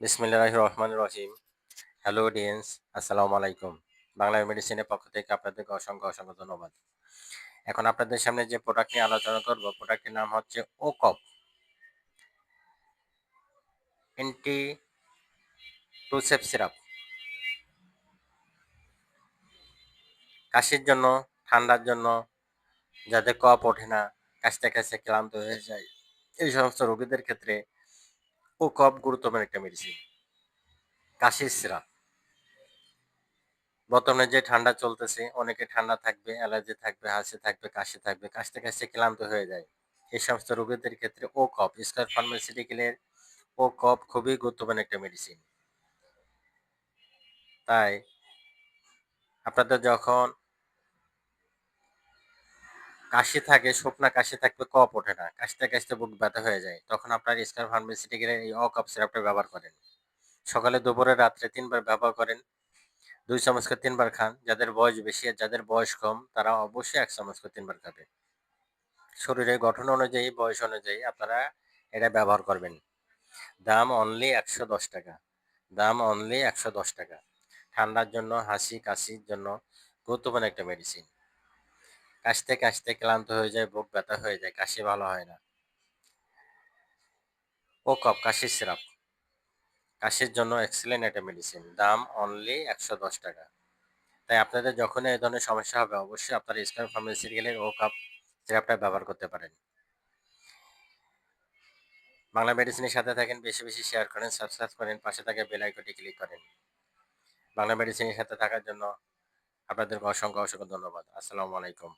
বিসমিল্লাহ রহমান রহিম hello audience আসসালামু আলাইকুম বাংলা মেডিসিনের পক্ষ থেকে আপনাদেরকে অসংখ্য অসংখ্য ধন্যবাদ। এখন আপনাদের সামনে যে প্রোডাক্ট নিয়ে আলোচনা করব প্রোডাক্টের নাম হচ্ছে ওকপ এন্টি টুসেপ সিরাপ কাশির জন্য, ঠান্ডার জন্য, যাদের কপ ওঠে না, কাশতে কাশতে ক্লান্ত হয়ে যায়, এই সমস্ত রোগীদের ক্ষেত্রে কপ গুরুত্বপূর্ণ একটা মেডিসিন কাশির সিরাপ। বর্তমানে যে ঠান্ডা চলতেছে, অনেকে ঠান্ডা থাকবে, অ্যালার্জি থাকবে, হাসি থাকবে, কাশি থাকবে, কাশতে কাশতে ক্লান্ত হয়ে যায়। এই সমস্ত রোগীদের ক্ষেত্রে ও কপ স্কয়ার ফার্মাসিউটিক্যালের ও কপ খুবই গুরুত্বপূর্ণ একটা মেডিসিন তাই আপনাদের যখন কাশি থাকে, শুকনা কাশি থাকবে কপ ওঠে না। কাশতে কাশতে বুক ব্যথা হয়ে যায়। তখন আপনার স্কয়ার ফার্মাসিউটিক্যালের এই অ কপ সিরাপটা ব্যবহার করেন। সকালে, দুপুরে, রাত্রে তিনবার ব্যবহার করেন। দুই চামচ করে তিনবার খান। যাদের বয়স বেশি আর যাদের বয়স কম, তারা অবশ্যই এক চামচ করে তিনবার খাবে। শরীরের গঠন অনুযায়ী, বয়স অনুযায়ী আপনারা এটা ব্যবহার করবেন। দাম অনলি একশো দশ টাকা। দাম অনলি একশো দশ টাকা। ঠান্ডার জন্য, হাসি, কাশির জন্য গুরুত্বপূর্ণ একটা মেডিসিন কাশতে কাশতে ক্লান্ত হয়ে যায়, বুক ব্যথা হয়ে যায়, কাশি ভালো হয় না। ও কপ কাশির সিরাপ। কাশির জন্য এক্সেলেন্ট একটা মেডিসিন দাম অনলি একশো দশ টাকা। তাই আপনাদের যখন এই ধরনের সমস্যা হবে, অবশ্যই আপনারা স্কয়ার গেলে ও কাপ সিরাপটা ব্যবহার করতে পারেন। বাংলা মেডিসিনের সাথে থাকেন, বেশি বেশি শেয়ার করেন সাবস্ক্রাইব করেন, পাশে থাকা বেল আইকনটি ক্লিক করেন। বাংলা মেডিসিনের সাথে থাকার জন্য আপনাদেরকে অসংখ্য অসংখ্য ধন্যবাদ। আসসালামু আলাইকুম।